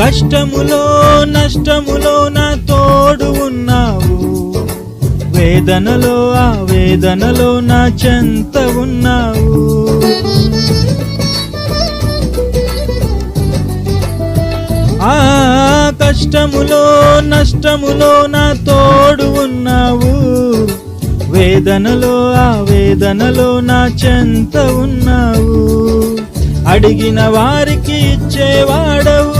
కష్టములో నష్టములో నా తోడు ఉన్నావు. వేదనలో ఆ వేదనలో నా చెంత ఉన్నావు. ఆ కష్టములో నష్టములో నా తోడు ఉన్నావు. వేదనలో ఆ వేదనలో నా చెంత ఉన్నావు. అడిగిన వారికి ఇచ్చేవాడవు.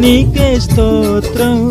నీకే స్తోత్రం.